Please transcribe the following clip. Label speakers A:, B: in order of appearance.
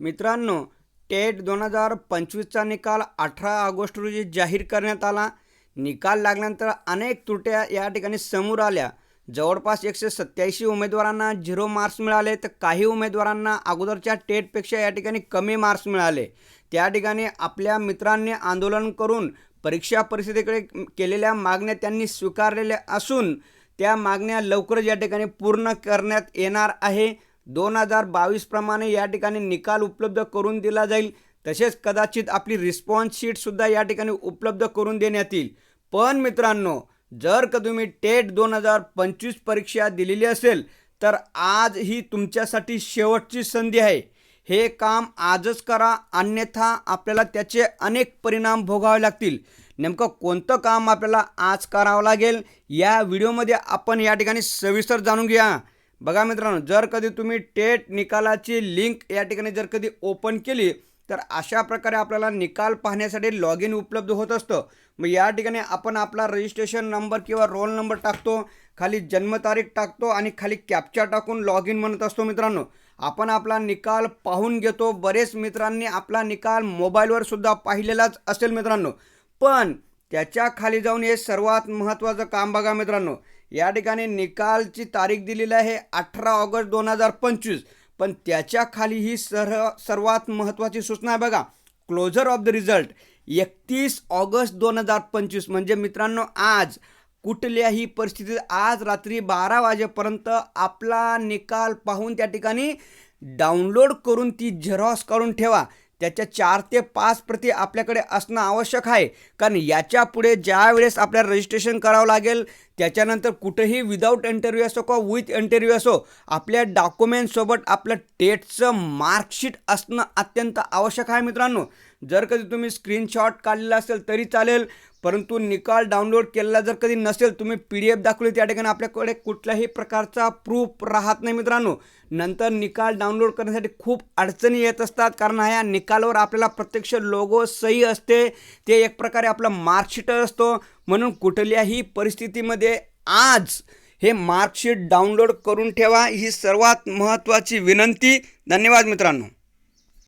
A: मित्रांनो टेट दोन हजार पंचवीसचा निकाल अठरा ऑगस्ट रोजी जाहीर करण्यात आला. निकाल लागल्यानंतर अनेक त्रुट्या या ठिकाणी समोर आल्या. जवळपास एकशे सत्याऐंशी उमेदवारांना झिरो मार्क्स मिळाले तर काही उमेदवारांना अगोदरच्या टेटपेक्षा या ठिकाणी कमी मार्क्स मिळाले. त्या ठिकाणी आपल्या मित्रांनी आंदोलन करून परीक्षा परिस्थितीकडे केलेल्या मागण्या त्यांनी स्वीकारलेल्या असून त्या मागण्या लवकरच या ठिकाणी पूर्ण करण्यात येणार आहे. दोन हजार बावीसप्रमाणे या ठिकाणी निकाल उपलब्ध करून दिला जाईल. तसेच कदाचित आपली रिस्पॉन्स शीटसुद्धा या ठिकाणी उपलब्ध करून देण्यात येईल. पण मित्रांनो जर का तुम्ही टेट दोन हजार पंचवीस परीक्षा दिलेली असेल तर आज ही तुमच्यासाठी शेवटची संधी आहे. हे काम आजच करा अन्यथा आपल्याला त्याचे अनेक परिणाम भोगावे लागतील. नेमकं कोणतं काम आपल्याला आज करावं लागेल या व्हिडिओमध्ये आपण या ठिकाणी सविस्तर जाणून घ्या बघा मित्रांनो जर कधी तुम्ही टेट निकालाची लिंक या ठिकाणी जर कधी ओपन केली तर अशा प्रकारे आपल्याला निकाल पाहण्यासाठी लॉग इन उपलब्ध होत असतं. मग या ठिकाणी आपण आपला रजिस्ट्रेशन नंबर किंवा रोल नंबर टाकतो खाली जन्मतारीख टाकतो आणि खाली कॅप्चा टाकून लॉग इन म्हणत असतो मित्रांनो. आपण आपला निकाल पाहून घेतो. बरेच मित्रांनी आपला निकाल मोबाईलवर सुद्धा पाहिलेलाच असेल मित्रांनो. पण त्याच्याखाली जाऊन हे सर्वात महत्त्वाचं काम बघा मित्रांनो. या ठिकाणी निकालची तारीख दिलेली आहे अठरा ऑगस्ट दोन हजार पंचवीस. पण त्याच्याखाली ही सर सर्वात महत्त्वाची सूचना आहे बघा. क्लोजर ऑफ द रिझल्ट एकतीस ऑगस्ट दोन हजार पंचवीस. म्हणजे मित्रांनो आज कुठल्याही परिस्थितीत आज रात्री बारा वाजेपर्यंत आपला निकाल पाहून त्या ठिकाणी डाउनलोड करून ती झेरॉक्स काढून ठेवा. त्याच्या चार ते पाच प्रती आपल्याकडे असणं आवश्यक आहे. कारण याच्यापुढे ज्या वेळेस आपल्याला रजिस्ट्रेशन करावं लागेल त्याच्यानंतर कुठेही विदाऊट इंटरव्ह्यू असो किंवा विथ इंटरव्ह्यू असो आपल्या डॉक्युमेंटसोबत आपलं टेटचं मार्कशीट असणं अत्यंत आवश्यक आहे मित्रांनो. जर कधी तुम्ही स्क्रीनशॉट काढलेला असेल तरी चालेल परंतु निकाल डाउनलोड केलेला जर कधी नसेल तुम्ही पी डी एफ दाखवली त्या ठिकाणी आपल्याकडे कुठल्याही प्रकारचा प्रूफ राहत नाही मित्रांनो. नंतर निकाल डाउनलोड करण्यासाठी खूप अडचणी येत असतात कारण ह्या निकालावर आपल्याला प्रत्यक्ष लोगो सही असते. ते एक प्रकारे आपलं मार्कशीट असतो. म्हणून कुठल्याही परिस्थितीमध्ये आज हे मार्कशीट डाउनलोड करून ठेवा. ही सर्वात महत्त्वाची विनंती. धन्यवाद मित्रांनो.